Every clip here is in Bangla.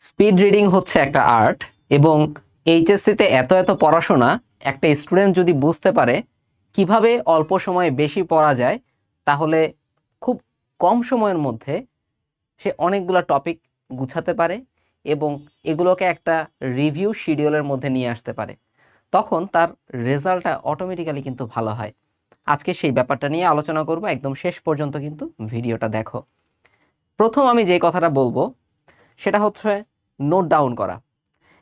স্পিড রিডিং হচ্ছে একটা আর্ট এবং এইচএসসিতে এত এত পড়াশোনা, একটা স্টুডেন্ট যদি বুঝতে পারে কীভাবে অল্প সময়ে বেশি পড়া যায়, তাহলে খুব কম সময়ের মধ্যে সে অনেকগুলো টপিক গুছাতে পারে এবং এগুলোকে একটা রিভিউ শিডিউলের মধ্যে নিয়ে আসতে পারে। তখন তার রেজাল্টটা অটোমেটিক্যালি কিন্তু ভালো হয়। আজকে সেই ব্যাপারটা নিয়ে আলোচনা করব, একদম শেষ পর্যন্ত কিন্তু ভিডিওটা দেখো। প্রথম আমি যে কথাটা বলব, সেটা হচ্ছে নোট ডাউন করা।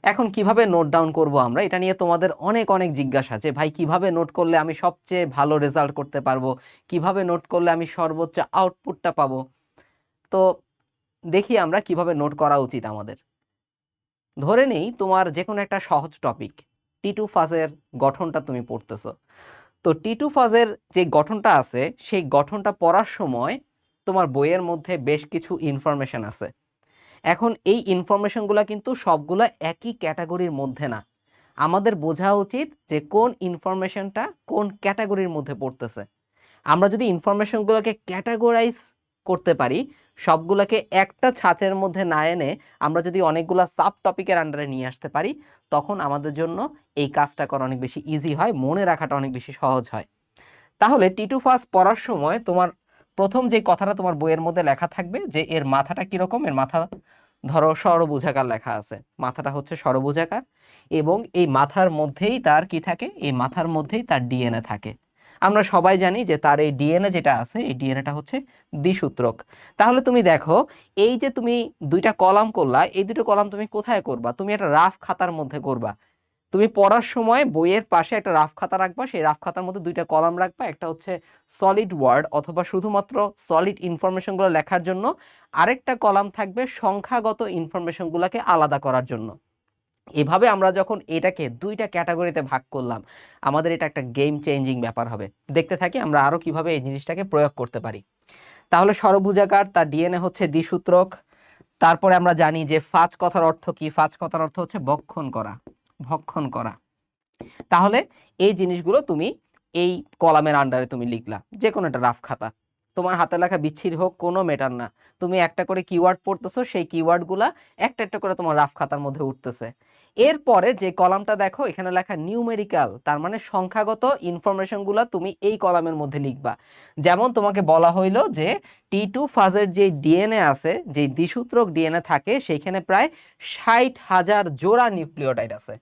এখন কীভাবে নোট ডাউন করব আমরা? এটা নিয়ে তোমাদের অনেক অনেক জিজ্ঞাসা যে ভাই, কীভাবে নোট করলে আমি সবচেয়ে ভালো রেজাল্ট করতে পারব? কীভাবে নোট করলে আমি সর্বোচ্চ আউটপুটটা পাবো? তো দেখি আমরা কীভাবে নোট করা উচিত আমাদের। ধরে নেই তোমার যে কোনো একটা সহজ টপিক টি টু ফাজের গঠনটা তুমি পড়তেছো। তো টি টু ফাজের যে গঠনটা আছে, সেই গঠনটা পড়ার সময় তোমার বইয়ের মধ্যে বেশ কিছু ইনফরমেশন আছে। এখন এই ইনফরমেশনগুলো কিন্তু সবগুলো একই ক্যাটাগরির মধ্যে না। আমাদের বোঝা উচিত যে কোন ইনফরমেশনটা কোন ক্যাটাগরির মধ্যে পড়তেছে। আমরা যদি ইনফরমেশনগুলোকে ক্যাটাগরাইজ করতে পারি, সবগুলোকে একটা ছাঁচের মধ্যে না এনে আমরা যদি অনেকগুলো সাব টপিকের আন্ডারে নিয়ে আসতে পারি, তখন আমাদের জন্য এই কাজটা করা অনেক বেশি ইজি হয়, মনে রাখাটা অনেক বেশি সহজ হয়। তাহলে টি টু ফার্স্ট পড়ার সময় তোমার প্রথম যে কথাটা তোমার বইয়ের মধ্যে লেখা থাকবে যে এর মাথাটা কীরকম এর মাথা ধরো ষড়ভুজাকার লেখা আছে। মাথাটা হচ্ছে ষড়ভুজাকার এবং এই মাথার মধ্যেই তার কি থাকে? এই মাথার মধ্যেই তার ডিএনএ থাকে। আমরা সবাই জানি যে তার এই ডিএনএ যেটা আছে, এই ডিএনএটা হচ্ছে দ্বিসূত্রক। তাহলে তুমি দেখো, এই যে তুমি দুইটা কলাম করলা, এই দুটো কলাম তুমি কোথায় করবা? তুমি একটা রাফ খাতার মধ্যে করবা। তুমি পড়ার সময় বইয়ের পাশে একটা রাফ খাতা রাখবা, সেই রাফ খাতার মধ্যে দুইটা কলাম রাখবা, একটা হচ্ছে সলিড ওয়ার্ড অথবা শুধুমাত্র সলিড ইনফরমেশনগুলো লেখার জন্য, আরেকটা কলাম থাকবে সংখ্যাগত ইনফরমেশনগুলোকে আলাদা করার জন্য। এভাবে আমরা যখন এটাকে দুইটা ক্যাটাগরিতে ভাগ করলাম, আমাদের এটা একটা গেম চেঞ্জিং ব্যাপার হবে। দেখতে থাকি আমরা আরও কীভাবে এই জিনিসটাকে প্রয়োগ করতে পারি। তাহলে ষড়ভুজাকার তার ডিএনএ হচ্ছে দ্বিসূত্রক, তারপরে আমরা জানি যে ফাজ কথার অর্থ কি? ফাজ কথার অর্থ হচ্ছে বক্ষণ করা। ভক্ষণ করা। তাহলে এই জিনিসগুলো তুমি এই কলামের আন্ডারে তুমি লিখলা যে কোনো একটা রাফ খাতা। তোমার হাতে লেখা বিচ্ছির হোক, কোনো মেটার না। তুমি একটা করে কিওয়ার্ড পড়তেছো, সেই কিওয়ার্ডগুলা একটা একটা করে তোমার রাফ খাতার মধ্যে উঠতেছে। এরপরে যে কলামটা দেখো, এখানে লেখা নিউমেরিক্যাল তার মানে সংখ্যাগত ইনফরমেশনগুলো তুমি এই কলামের মধ্যে লিখবা। যেমন তোমাকে বলা হইল যে টি টু ফাজের যে ডিএনএ আছে যে দ্বিসূত্রক ডিএনএ থাকে সেইখানে প্রায় ষাট হাজার জোড়া নিউক্লিওটাইড আছে।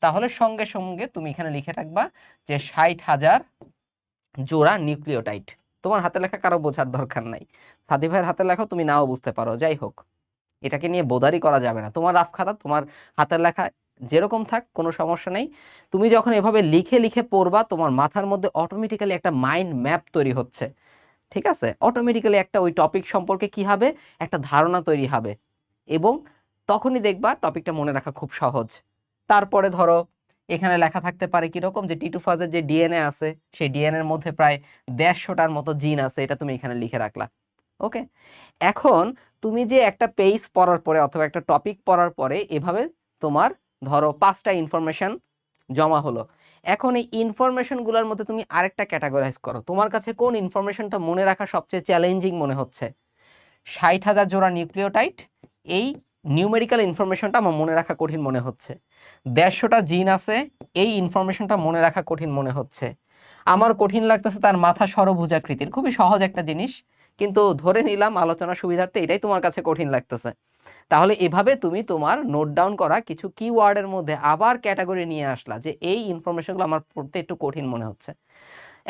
তাহলে সঙ্গে সঙ্গে তুমি এখানে লিখে রাখবা যে ষাট হাজার জোড়া নিউক্লিওটাইড। তোমার হাতে লেখা কারও বোঝার দরকার নাই। সাদি ভাইয়ের হাতে লেখা, তুমি নাও বুঝতে পারো, যাই হোক। এটাকে নিয়ে বোদারি করা যাবে না। তোমার রাফ খাতা, তোমার হাতের লেখা যেরকম থাক, কোনো সমস্যা নেই। তুমি যখন এভাবে লিখে লিখে পড়বা, তোমার মাথার মধ্যে অটোমেটিক্যালি একটা মাইন্ড ম্যাপ তৈরি হচ্ছে। ঠিক আছে? অটোমেটিক্যালি একটা ওই টপিক সম্পর্কে কি হবে? একটা ধারণা তৈরি হবে। এবং তখনই দেখবা টপিকটা মনে রাখা খুব সহজ। তারপরে ধরো এখানে লেখা থাকতে পারে কীরকম যে টিটু ফাজের যে ডিএনএ আছে, সেই ডিএনএর মধ্যে প্রায় দেড়শোটার মতো জিন আছে, এটা তুমি এখানে লিখে রাখলা। ওকে? এখন তুমি যে একটা পেজ পড়ার পরে অথবা একটা টপিক পড়ার পরে এভাবে তোমার ধরো পাঁচটা ইনফরমেশন জমা হলো। এখন এই ইনফরমেশনগুলোর মধ্যে তুমি আরেকটা ক্যাটাগরাইজ করো। তোমার কাছে কোন ইনফরমেশনটা মনে রাখা সবচেয়ে চ্যালেঞ্জিং মনে হচ্ছে? ষাট হাজার জোড়া নিউক্লিওটাইড এই নিউমেরিক্যাল ইনফরমেশনটা আমার মনে রাখা কঠিন মনে হচ্ছে। দেড়শোটা জিন আছে, এই ইনফরমেশনটা মনে রাখা কঠিন মনে হচ্ছে। আমার কঠিন লাগতেছে তার মাথা সরভুজাকৃতির, খুবই সহজ একটা জিনিস, কিন্তু ধরে নিলাম আলোচনা সুবিধার্থে এটাই তোমার কাছে কঠিন লাগতেছে। তাহলে এভাবে তুমি তোমার নোট ডাউন করা কিছু কিওয়ার্ডের মধ্যে আবার ক্যাটাগরি নিয়ে আসলা যে এই ইনফরমেশনগুলো আমার পড়তে একটু কঠিন মনে হচ্ছে।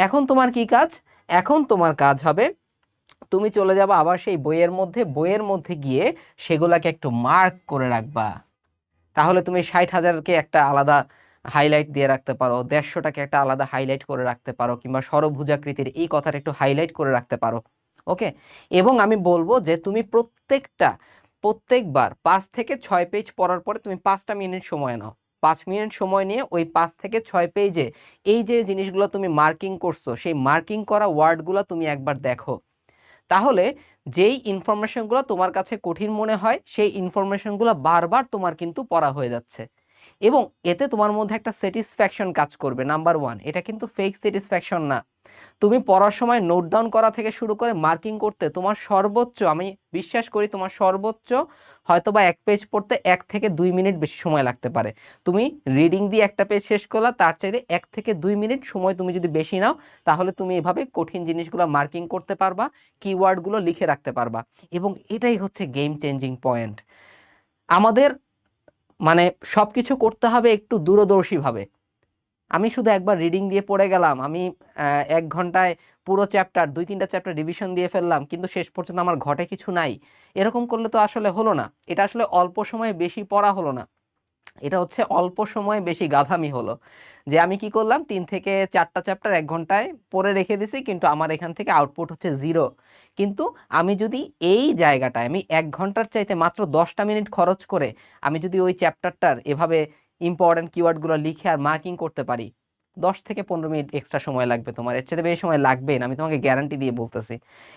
এখন তোমার কি কাজ? এখন তোমার কাজ হবে তুমি চলে যাবে আবার সেই বইয়ের মধ্যে বইয়ের মধ্যে গিয়ে সেগুলাকে একটু মার্ক করে রাখবা। তাহলে তুমি ষাট হাজারকে একটা আলাদা হাইলাইট দিয়ে রাখতে পারো দেড়শোটাকে একটা আলাদা হাইলাইট করে রাখতে পারো, কিংবা সরভুজাকৃতির এই কথাটা একটু হাইলাইট করে রাখতে পারো ওকে এবং আমি বলব যে তুমি প্রত্যেকটা, প্রত্যেকবার পাঁচ থেকে ছয় পেজ পড়ার পরে তুমি পাঁচটা মিনিট সময় নাও। পাঁচ মিনিট সময় নিয়ে ওই পাঁচ থেকে ছয় পেজে এই যে জিনিসগুলো তুমি মার্কিং করছ, সেই মার্কিং করা ওয়ার্ডগুলো তুমি একবার দেখো। তাহলে যেই ইনফরমেশনগুলো তোমার কাছে কঠিন মনে হয়, সেই ইনফরমেশনগুলো বারবার তোমার কিন্তু পড়া হয়ে যাচ্ছে। এবং এতে তোমার মধ্যে একটা স্যাটিসফ্যাকশন কাজ করবে। নাম্বার ওয়ান এটা কিন্তু ফেক স্যাটিসফ্যাকশন না। তুমি পড়ার সময় নোট ডাউন করা থেকে শুরু করে মার্কিং করতে তোমার সর্বোচ্চ, আমি বিশ্বাস করি তোমার সর্বোচ্চ হয়তো বা এক পেজ পড়তে এক থেকে দুই মিনিট বেশি সময় লাগতে পারে। তুমি রিডিং দিয়ে একটা পেজ শেষ করলা, তার চাইতে এক থেকে দুই মিনিট সময় তুমি যদি বেশি নাও, তাহলে তুমি এভাবে কঠিন জিনিসগুলো মার্কিং করতে পারবা কিওয়ার্ডগুলো লিখে রাখতে পারবা। এবং এটাই হচ্ছে গেম চেঞ্জিং পয়েন্ট আমাদের মানে সব কিছু করতে হবে একটু দূরদর্শীভাবে আমি শুধু একবার রিডিং দিয়ে পড়ে গেলাম, আমি এক ঘন্টায় পুরো চ্যাপ্টার দুই তিনটা চ্যাপ্টার রিভিশন দিয়ে ফেললাম, কিন্তু শেষ পর্যন্ত আমার ঘটে কিছু নাই। এরকম করলে তো আসলে হলো না। এটা আসলে অল্প সময়ে বেশি পড়া হলো না। এটা হচ্ছে অল্প সময়ে বেশি গাধামি হলো। যে আমি কি করলাম, তিন থেকে চারটা চ্যাপ্টার এক ঘন্টায় পড়ে রেখে দিছি, কিন্তু আমার এখান থেকে আউটপুট হচ্ছে জিরো। কিন্তু আমি যদি এই জায়গাটায়, আমি এক ঘণ্টার চাইতে মাত্র দশটা মিনিট খরচ করে আমি যদি ওই চ্যাপ্টারটার এভাবে ইম্পর্ট্যান্ট কিওয়ার্ডগুলো লিখে আর মার্কিং করতে পারি, দশ থেকে পনেরো মিনিট এক্সট্রা সময় লাগবে তোমার। এর চেয়ে বেশি সময় লাগবে না, আমি তোমাকে গ্যারান্টি দিয়ে বলতেছি।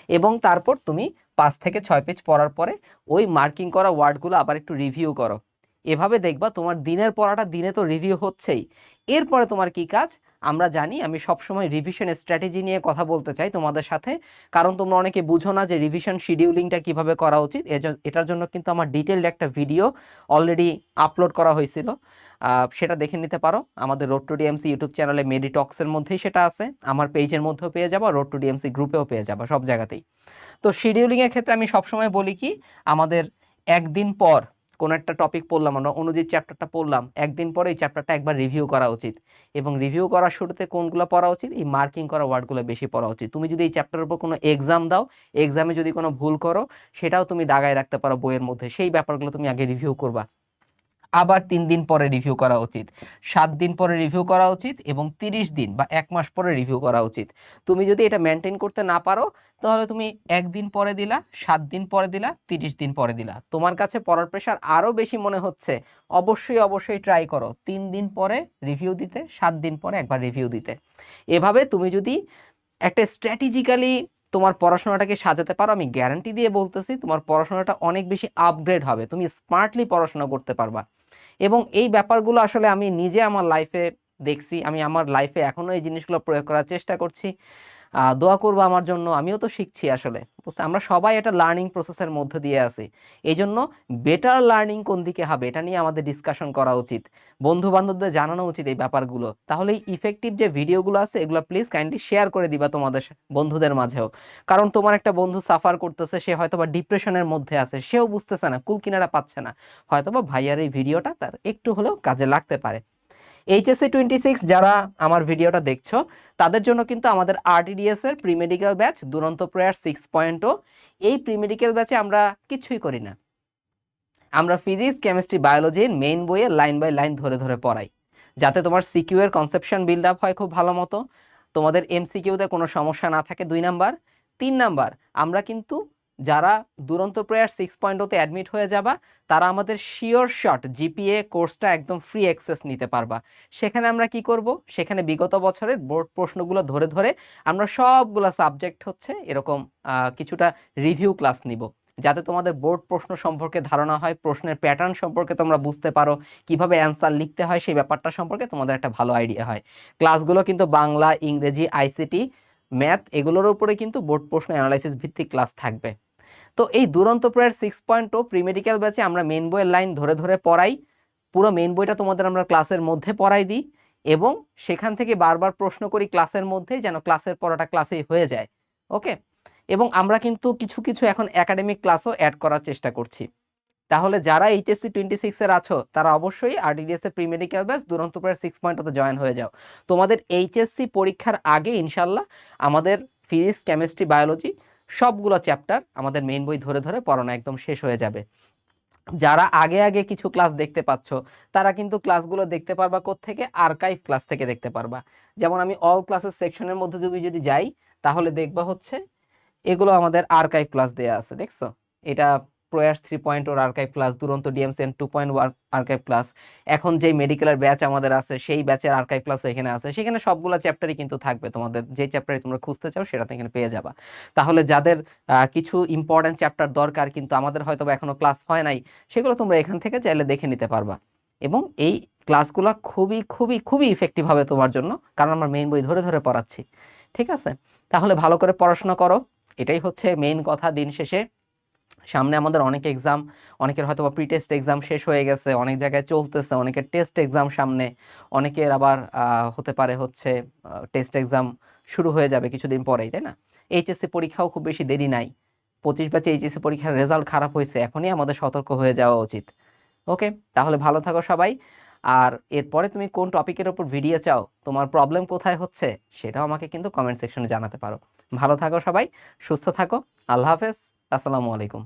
এবং তারপর তুমি পাঁচ থেকে ছয় পেজ পড়ার পরে ওই মার্কিং করা ওয়ার্ডগুলো আবার একটু রিভিউ করো। এভাবে দেখবা তোমার দিনের পড়াটা দিনে তো রিভিউ হচ্ছেই। এরপরে তোমার কি কাজ? আমরা জানি, আমি সবসময় রিভিশন স্ট্র্যাটেজি নিয়ে কথা বলতে চাই তোমাদের সাথে। কারণ তোমরা অনেকে বুঝো না যে রিভিশন শিডিউলিংটা কীভাবে করা উচিত। এটার জন্য কিন্তু আমার ডিটেলড একটা ভিডিও অলরেডি আপলোড করা হয়েছিল। সেটা দেখে নিতে পারো। আমাদের রোড টু ডিএমসি ইউটিউব চ্যানেলে মেডি টক্সের মধ্যেই সেটা আছে। আমার পেজের মধ্যেও পেয়ে যাব রোড টু ডিএমসি গ্রুপেও পেয়ে যাব, সব জায়গাতেই। তো শিডিউলিংয়ের ক্ষেত্রে আমি সবসময় বলি কি, আমাদের একদিন পর কোনো একটা টপিক পড়লাম, আমরা অনুযায়ী চ্যাপ্টারটা পড়লাম, একদিন পরে এই চ্যাপ্টারটা একবার রিভিউ করা উচিত। এবং রিভিউ করার শুরুতে কোনগুলো পড়া উচিত? এই মার্কিং করা ওয়ার্ডগুলো বেশি পড়া উচিত। তুমি যদি এই চ্যাপ্টারের উপর কোনো এক্সাম দাও এক্সামে যদি কোনো ভুল করো, সেটাও তুমি দাগায় রাখতে পারো বইয়ের মধ্যে। সেই ব্যাপারগুলো তুমি আগে রিভিউ করবা। আবার তিন দিন পরে রিভিউ করা উচিত। সাত দিন পরে রিভিউ করা উচিত এবং তিরিশ দিন বা এক মাস পরে রিভিউ করা উচিত। তুমি যদি এটা মেনটেন করতে না পারো, তাহলে তুমি একদিন পরে দিলা, সাত দিন পরে দিলা, তিরিশ দিন পরে দিলা। তোমার কাছে পড়ার প্রেশার আরও বেশি মনে হচ্ছে, অবশ্যই অবশ্যই ট্রাই করো। তিন দিন পরে রিভিউ দিতে, সাত দিন পরে একবার রিভিউ দিতে। এভাবে তুমি যদি একটা স্ট্র্যাটেজিক্যালি তোমার পড়াশোনাটাকে সাজাতে পারো, আমি গ্যারান্টি দিয়ে বলতেছি, তোমার পড়াশোনাটা অনেক বেশি আপগ্রেড হবে। তুমি স্মার্টলি পড়াশোনা করতে পারবা। এবং এই ব্যাপারগুলো আসলে আমি নিজে আমার লাইফে দেখছি, আমি আমার লাইফে এখনও এই জিনিসগুলো প্রয়োগ করার চেষ্টা করছি। দোয়া করব আমার জন্য, আমিও তো শিখছি আসলে। বুঝতে, আমরা সবাই একটা লার্নিং প্রসেসের মধ্যে দিয়ে আছি। এই জন্য বেটার লার্নিং কোন দিকে হবে, এটা নিয়ে আমাদের ডিসকাশন করা উচিত। বন্ধু বান্ধবদের জানানো উচিত এই ব্যাপারগুলো। তাহলে ইফেক্টিভ যে ভিডিওগুলো আছে, এগুলো প্লিজ কাইন্ডলি শেয়ার করে দিবা তোমাদের বন্ধুদের মাঝেও। কারণ তোমার একটা বন্ধু সাফার করতেছে, সে হয়তো বা ডিপ্রেশনের মধ্যে আছে, সেও বুঝতেছে না কুল কিনারা পাচ্ছে না। হয়তো বা ভাইয়ার এই ভিডিওটা তার একটু হলেও কাজে লাগতে পারে। এইচএসসি টোয়েন্টি সিক্স যারা আমার ভিডিওটা দেখছ, তাদের জন্য কিন্তু আমাদের আরটিডিএস এর প্রি মেডিকেল ব্যাচ দুরন্ত প্রেয়ার সিক্স পয়েন্টও এই প্রি মেডিকেল ব্যাচে আমরা কিছুই করি না। আমরা ফিজিক্স কেমিস্ট্রি বায়োলজির মেইন বইয়ে লাইন বাই লাইন ধরে ধরে পড়াই। যাতে তোমার সিকিউ এর কনসেপশন বিল্ড আপ হয় খুব ভালো মতো। তোমাদের এমসিকিউতে কোনো সমস্যা না থাকে, দুই নাম্বার। তিন নাম্বার, আমরা কিন্তু যারা দুরন্ত প্রেয়ার সিক্স পয়েন্টতে অ্যাডমিট হয়ে যাবা, তারা আমাদের শিওর শট জিপিএ কোর্সটা একদম ফ্রি অ্যাক্সেস নিতে পারবা। সেখানে আমরা কি করব? সেখানে বিগত বছরের বোর্ড প্রশ্নগুলো ধরে ধরে আমরা সবগুলা সাবজেক্ট হচ্ছে এরকম কিছুটা রিভিউ ক্লাস নিব। যাতে তোমাদের বোর্ড প্রশ্ন সম্পর্কে ধারণা হয়, প্রশ্নের প্যাটার্ন সম্পর্কে তোমরা বুঝতে পারো, কীভাবে অ্যান্সার লিখতে হয় সেই ব্যাপারটা সম্পর্কে তোমাদের একটা ভালো আইডিয়া হয়। ক্লাসগুলো কিন্তু বাংলা, ইংরেজি আইসিটি ম্যাথ এগুলোর উপরে কিন্তু বোর্ড প্রশ্ন অ্যানালাইসিস ভিত্তিক ক্লাস থাকবে। তো এই দুরন্ত prayer six point o pre medical ব্যাচে আমরা মেন বইয়ের লাইন ধরে ধরে পড়াই। পুরো মেন বইটা তোমাদের আমরা ক্লাসের মধ্যে পড়াই দিই এবং সেখান থেকে বারবার প্রশ্ন করি ক্লাসের মধ্যেই যেন ক্লাসের পড়াটা ক্লাসেই হয়ে যায়। ওকে এবং আমরা কিন্তু কিছু কিছু এখন একাডেমিক ক্লাসও অ্যাড করার চেষ্টা করছি। তাহলে যারা এইচএসসি টোয়েন্টি সিক্সের আছো, তারা অবশ্যই আরডিডিএস এর প্রি মেডিকেল ব্যাচ দুরন্ত প্রেয়ার সিক্স পয়েন্টতে জয়েন হয়ে যাও। তোমাদের এইচএসসি পরীক্ষার আগে ইনশাল্লাহ আমাদের ফিজিক্স কেমিস্ট্রি বায়োলজি সবগুলো চ্যাপ্টার আমাদের মেইন বই ধরে ধরে পড়ানো একদম শেষ হয়ে যাবে। যারা আগে আগে কিছু ক্লাস দেখতে পাচ্ছ, তারা কিন্তু ক্লাসগুলো দেখতে পারবা থেকে আর্কাইভ ক্লাস থেকে দেখতে পারবা। যেমন আমি অল ক্লাসের সেকশনের মধ্যে তুমি যদি যাই, তাহলে দেখবা হচ্ছে এগুলো আমাদের আর্কাইভ ক্লাস দেয়া আছে, দেখছ? এটা প্রয়াস থ্রি পয়েন্ট ওর আর্কাইভ ক্লাস দুরন্ত ডিএমসেন টু পয়েন্ট আর্কাইভ ক্লাস এখন যে মেডিকেলের ব্যাচ আমাদের আছে, সেই ব্যাচের আর্কাইভ ক্লাসও এখানে আছে। সেখানে সবগুলো চ্যাপ্টারই কিন্তু থাকবে তোমাদের। যে চ্যাপ্টারে তোমরা খুঁজতে চাও সেটা এখানে পেয়ে যাবা। তাহলে যাদের কিছু ইম্পর্ট্যান্ট চ্যাপ্টার দরকার, কিন্তু আমাদের হয়তো বা এখনও ক্লাস হয় নাই, সেগুলো তোমরা এখান থেকে চাইলে দেখে নিতে পারবা। এবং এই ক্লাসগুলো খুবই খুবই খুবই ইফেক্টিভ হবে তোমার জন্য, কারণ আমরা মেইন বই ধরে ধরে পড়াচ্ছি। ঠিক আছে? তাহলে ভালো করে পড়াশোনা করো। এটাই হচ্ছে মেইন কথা দিন শেষে। সামনে আমাদের অনেক এক্সাম অনেকের হয়তো প্রি টেস্ট এক্সাম শেষ হয়ে গেছে, অনেক জায়গায় চলতেছে, অনেকের টেস্ট এক্সাম সামনে, অনেকের আবার হতে পারে হচ্ছে টেস্ট এক্সাম শুরু হয়ে যাবে কিছুদিন পরেই, তাই না? এইচএসসি পরীক্ষাও খুব বেশি দেরি নাই। পঁচিশ ব্যাচে এইচএসসি পরীক্ষার রেজাল্ট খারাপ হয়েছে, এখনই আমাদের সতর্ক হয়ে যাওয়া উচিত। ওকে তাহলে ভালো থাকো সবাই। আর এরপরে তুমি কোন টপিকের ওপর ভিডিও চাও, তোমার প্রবলেম কোথায় হচ্ছে, সেটাও আমাকে কিন্তু কমেন্ট সেকশনে জানাতে পারো। ভালো থাকো সবাই, সুস্থ থাকো, আল্লাহ হাফেজ। আসসালামু আলাইকুম।